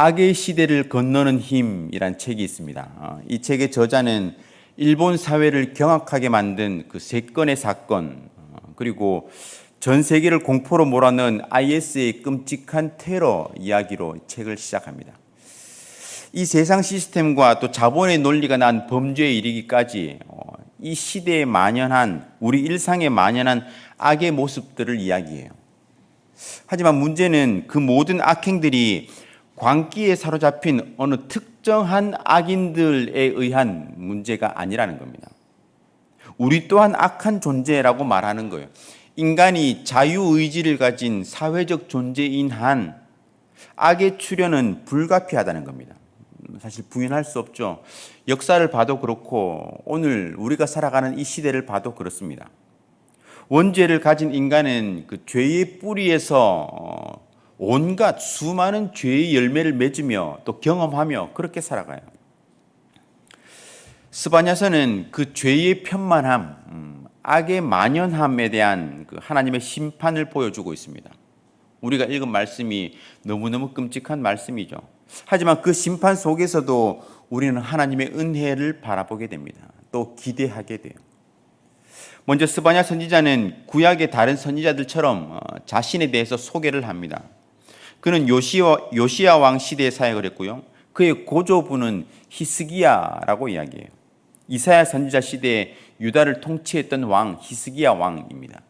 악의 시대를 건너는 힘이란 책이 있습니다. 어, 이 책의 저자는 일본 사회를 경악하게 만든 그 세 건의 사건 어, 그리고 전 세계를 공포로 몰아넣은 IS의 끔찍한 테러 이야기로 책을 시작합니다. 이 세상 시스템과 또 자본의 논리가 난 범죄에 이르기까지 어, 이 시대에 만연한 우리 일상에 만연한 악의 모습들을 이야기해요. 하지만 문제는 그 모든 악행들이 광기에 사로잡힌 어느 특정한 악인들에 의한 문제가 아니라는 겁니다. 우리 또한 악한 존재라고 말하는 거예요. 인간이 자유의지를 가진 사회적 존재인 한 악의 출현은 불가피하다는 겁니다. 사실 부인할 수 없죠. 역사를 봐도 그렇고 오늘 우리가 살아가는 이 시대를 봐도 그렇습니다. 원죄를 가진 인간은 그 죄의 뿌리에서 어, 온갖 수많은 죄의 열매를 맺으며 또 경험하며 그렇게 살아가요. 스바냐서는 그 죄의 편만함, 음, 악의 만연함에 대한 그 하나님의 심판을 보여주고 있습니다. 우리가 읽은 말씀이 너무너무 끔찍한 말씀이죠. 하지만 그 심판 속에서도 우리는 하나님의 은혜를 바라보게 됩니다. 또 기대하게 돼요. 먼저 스바냐 선지자는 구약의 다른 선지자들처럼 어, 자신에 대해서 소개를 합니다. 그는 요시와, 요시야 왕 시대에 사역을 했고요. 그의 고조부는 히스기야라고 이야기해요. 이사야 선지자 시대에 유다를 통치했던 왕 히스기야 왕입니다.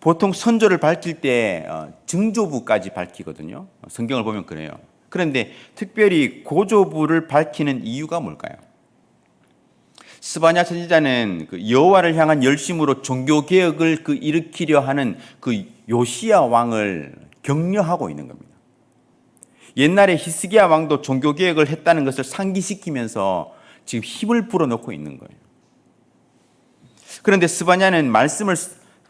보통 선조를 밝힐 때 어, 증조부까지 밝히거든요. 성경을 보면 그래요. 그런데 특별히 고조부를 밝히는 이유가 뭘까요? 스바냐 선지자는 그 여호와를 향한 열심으로 종교 개혁을 그 일으키려 하는 그 요시야 왕을 격려하고 있는 겁니다. 옛날에 히스기야 왕도 종교 개혁을 했다는 것을 상기시키면서 지금 힘을 불어넣고 있는 거예요. 그런데 스바냐는 말씀을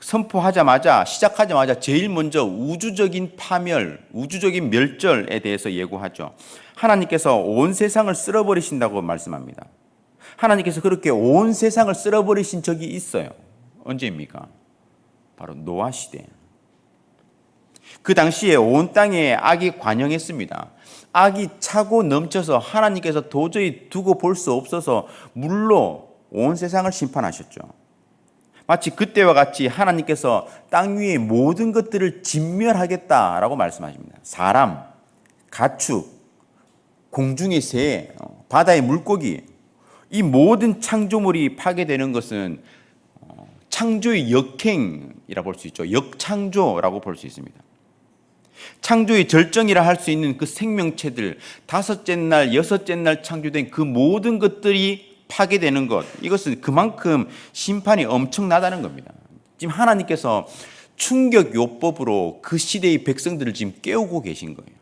선포하자마자 시작하자마자 제일 먼저 우주적인 파멸, 우주적인 멸절에 대해서 예고하죠. 하나님께서 온 세상을 쓸어버리신다고 말씀합니다. 하나님께서 그렇게 온 세상을 쓸어버리신 적이 있어요. 언제입니까? 바로 노아 시대. 그 당시에 온 땅에 악이 관영했습니다. 악이 차고 넘쳐서 하나님께서 도저히 두고 볼 수 없어서 물로 온 세상을 심판하셨죠. 마치 그때와 같이 하나님께서 땅 위의 모든 것들을 진멸하겠다라고 말씀하십니다. 사람, 가축, 공중의 새, 어, 바다의 물고기, 이 모든 창조물이 파괴되는 것은 어, 창조의 역행이라 볼 수 있죠. 역창조라고 볼 수 있습니다. 창조의 절정이라 할 수 있는 그 생명체들, 다섯째 날, 여섯째 날 창조된 그 모든 것들이 파괴되는 것, 이것은 그만큼 심판이 엄청나다는 겁니다. 지금 하나님께서 충격 요법으로 그 시대의 백성들을 지금 깨우고 계신 거예요.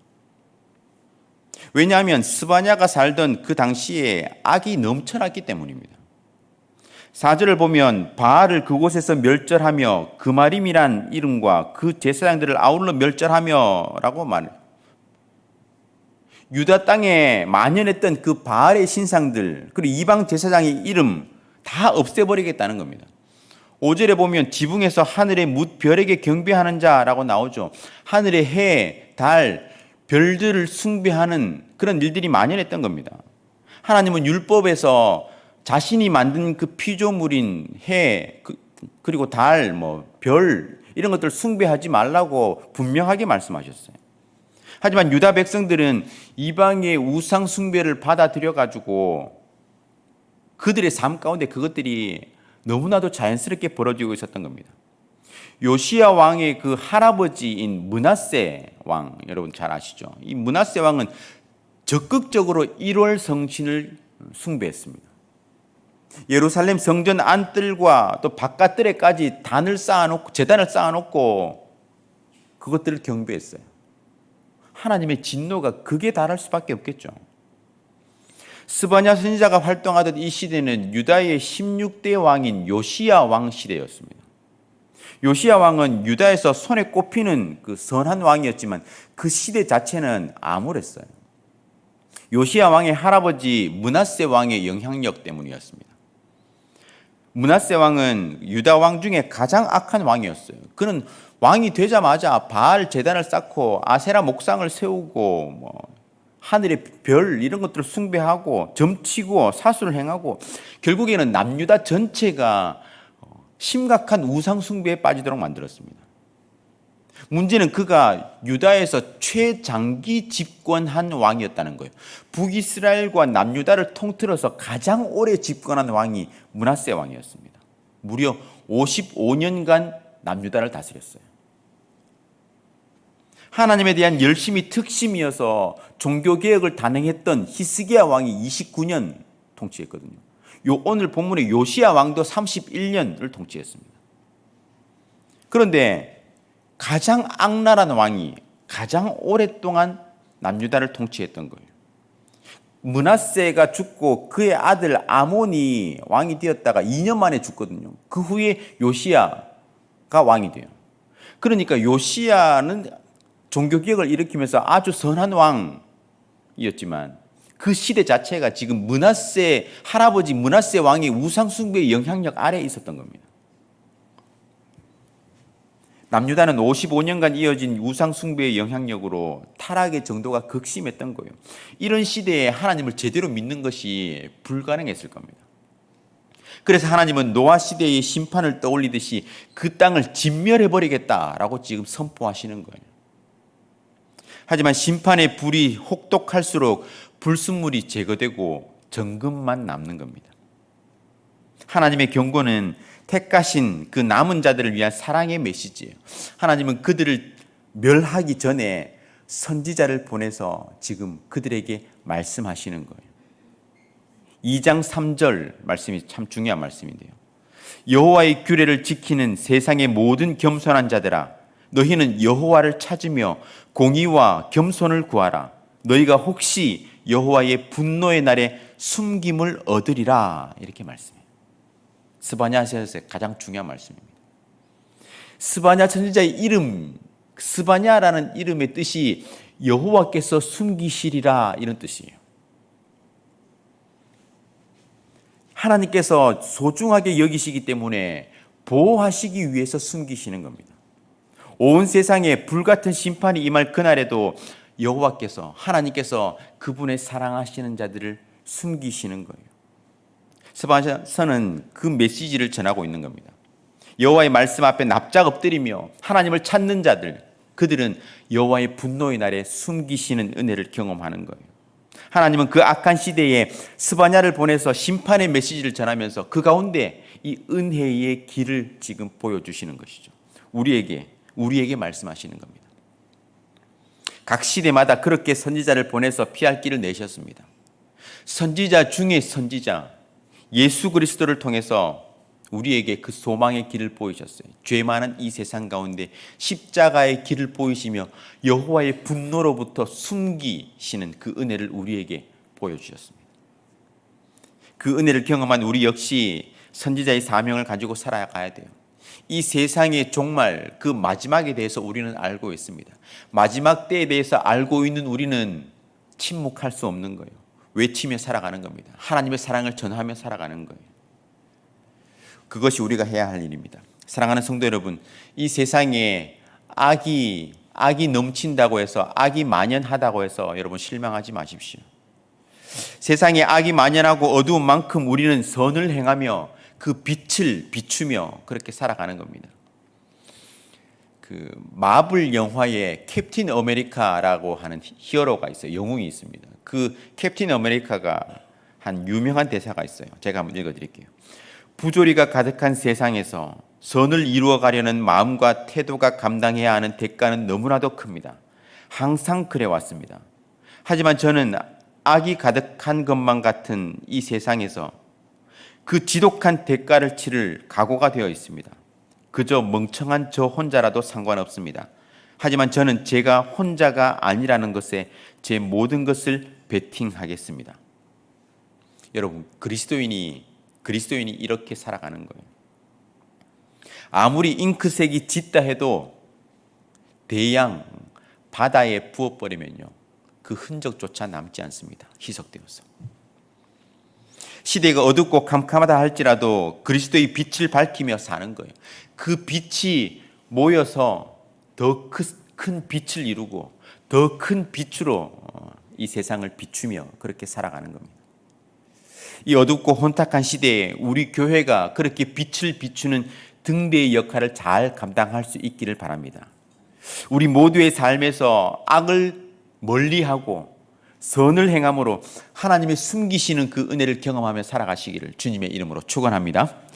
왜냐하면 스바냐가 살던 그 당시에 악이 넘쳐났기 때문입니다. 사절을 보면 바알을 그곳에서 멸절하며 그마림이란 이름과 그 제사장들을 아울러 멸절하며라고 말해요. 유다 땅에 만연했던 그 바알의 신상들 그리고 이방 제사장의 이름 다 없애버리겠다는 겁니다. 5절에 보면 지붕에서 하늘의 묻 별에게 경배하는 자라고 나오죠. 하늘의 해, 달, 별들을 숭배하는 그런 일들이 만연했던 겁니다. 하나님은 율법에서 자신이 만든 그 피조물인 해, 그, 그리고 달, 뭐, 별, 이런 것들 숭배하지 말라고 분명하게 말씀하셨어요. 하지만 유다 백성들은 이방의 우상 숭배를 받아들여 가지고 그들의 삶 가운데 그것들이 너무나도 자연스럽게 벌어지고 있었던 겁니다. 요시야 왕의 그 할아버지인 문하세 왕 여러분 잘 아시죠? 이 문하세 왕은 적극적으로 1월 성신을 숭배했습니다. 예루살렘 성전 안뜰과 또 바깥뜰에까지 단을 쌓아놓고 재단을 쌓아놓고 그것들을 경배했어요. 하나님의 진노가 극에 달할 수밖에 없겠죠. 스바냐 선지자가 활동하던 이 시대는 유다의 16대 왕인 요시야 왕 시대였습니다. 요시야 왕은 유다에서 손에 꼽히는 그 선한 왕이었지만 그 시대 자체는 암울했어요. 요시야 왕의 할아버지 문하세 왕의 영향력 때문이었습니다. 문하세 왕은 유다 왕 중에 가장 악한 왕이었어요. 그는 왕이 되자마자 바알 제단을 쌓고 아세라 목상을 세우고 뭐 하늘의 별 이런 것들을 숭배하고 점치고 사수를 행하고 결국에는 남유다 전체가 심각한 우상 숭배에 빠지도록 만들었습니다. 문제는 그가 유다에서 최장기 집권한 왕이었다는 거예요. 북이스라엘과 남유다를 통틀어서 가장 오래 집권한 왕이 문하세 왕이었습니다. 무려 55년간 남유다를 다스렸어요. 하나님에 대한 열심이 특심이어서 종교 개혁을 단행했던 히스기야 왕이 29년 통치했거든요. 요 오늘 본문의 요시야 왕도 31년을 통치했습니다. 그런데 가장 악랄한 왕이 가장 오랫동안 남유다를 통치했던 거예요. 문하세가 죽고 그의 아들 아몬이 왕이 되었다가 2년 만에 죽거든요. 그 후에 요시야가 왕이 돼요. 그러니까 요시야는 종교 개혁을 일으키면서 아주 선한 왕이었지만 그 시대 자체가 지금 문하세 할아버지 문하세 왕의 우상 숭배의 영향력 아래에 있었던 겁니다. 남유다는 55년간 이어진 우상 숭배의 영향력으로 타락의 정도가 극심했던 거예요. 이런 시대에 하나님을 제대로 믿는 것이 불가능했을 겁니다. 그래서 하나님은 노아 시대의 심판을 떠올리듯이 그 땅을 진멸해 버리겠다라고 지금 선포하시는 거예요. 하지만 심판의 불이 혹독할수록 불순물이 제거되고 정금만 남는 겁니다. 하나님의 경고는 택하신 그 남은 자들을 위한 사랑의 메시지예요. 하나님은 그들을 멸하기 전에 선지자를 보내서 지금 그들에게 말씀하시는 거예요. 2장 3절 말씀이 참 중요한 말씀인데요. 여호와의 규례를 지키는 세상의 모든 겸손한 자들아 너희는 여호와를 찾으며 공의와 겸손을 구하라 너희가 혹시 여호와의 분노의 날에 숨김을 얻으리라 이렇게 말씀해요. 스바냐서에서 가장 중요한 말씀입니다. 스바냐 선지자의 이름, 스바냐라는 이름의 뜻이 여호와께서 숨기시리라 이런 뜻이에요. 하나님께서 소중하게 여기시기 때문에 보호하시기 위해서 숨기시는 겁니다. 온 세상에 불같은 심판이 임할 그날에도 여호와께서 하나님께서 그분의 사랑하시는 자들을 숨기시는 거예요. 스바냐서는 그 메시지를 전하고 있는 겁니다. 여호와의 말씀 앞에 납작 엎드리며 하나님을 찾는 자들 그들은 여호와의 분노의 날에 숨기시는 은혜를 경험하는 거예요. 하나님은 그 악한 시대에 스바냐를 보내서 심판의 메시지를 전하면서 그 가운데 이 은혜의 길을 지금 보여주시는 것이죠. 우리에게 우리에게 말씀하시는 겁니다. 각 시대마다 그렇게 선지자를 보내서 피할 길을 내셨습니다. 선지자 중에 선지자 예수 그리스도를 통해서 우리에게 그 소망의 길을 보이셨어요. 죄 많은 이 세상 가운데 십자가의 길을 보이시며 여호와의 분노로부터 숨기시는 그 은혜를 우리에게 보여주셨습니다. 그 은혜를 경험한 우리 역시 선지자의 사명을 가지고 살아가야 돼요. 이 세상의 종말 그 마지막에 대해서 우리는 알고 있습니다. 마지막 때에 대해서 알고 있는 우리는 침묵할 수 없는 거예요. 외치며 살아가는 겁니다. 하나님의 사랑을 전하며 살아가는 거예요. 그것이 우리가 해야 할 일입니다. 사랑하는 성도 여러분, 이 세상에 악이 악이 넘친다고 해서 악이 만연하다고 해서 여러분 실망하지 마십시오. 세상에 악이 만연하고 어두운 만큼 우리는 선을 행하며 그 빛을 비추며 그렇게 살아가는 겁니다. 그 마블 영화에 캡틴 아메리카라고 하는 히어로가 있어요. 영웅이 있습니다. 그 캡틴 아메리카가 한 유명한 대사가 있어요. 제가 한번 읽어 드릴게요. 부조리가 가득한 세상에서 선을 이루어 가려는 마음과 태도가 감당해야 하는 대가는 너무나도 큽니다. 항상 그래 왔습니다. 하지만 저는 악이 가득한 것만 같은 이 세상에서 그 지독한 대가를 치를 각오가 되어 있습니다. 그저 멍청한 저 혼자라도 상관없습니다. 하지만 저는 제가 혼자가 아니라는 것에 제 모든 것을 베팅하겠습니다. 여러분, 그리스도인이 그리스도인이 이렇게 살아가는 거예요. 아무리 잉크색이 짙다 해도 대양 바다에 부어버리면요. 그 흔적조차 남지 않습니다. 희석되어서. 시대가 어둡고 캄캄하다 할지라도 그리스도의 빛을 밝히며 사는 거예요. 그 빛이 모여서 더 큰 빛을 이루고 더 큰 빛으로 이 세상을 비추며 그렇게 살아가는 겁니다. 이 어둡고 혼탁한 시대에 우리 교회가 그렇게 빛을 비추는 등대의 역할을 잘 감당할 수 있기를 바랍니다. 우리 모두의 삶에서 악을 멀리하고 선을 행함으로 하나님의 숨기시는 그 은혜를 경험하며 살아가시기를 주님의 이름으로 축원합니다.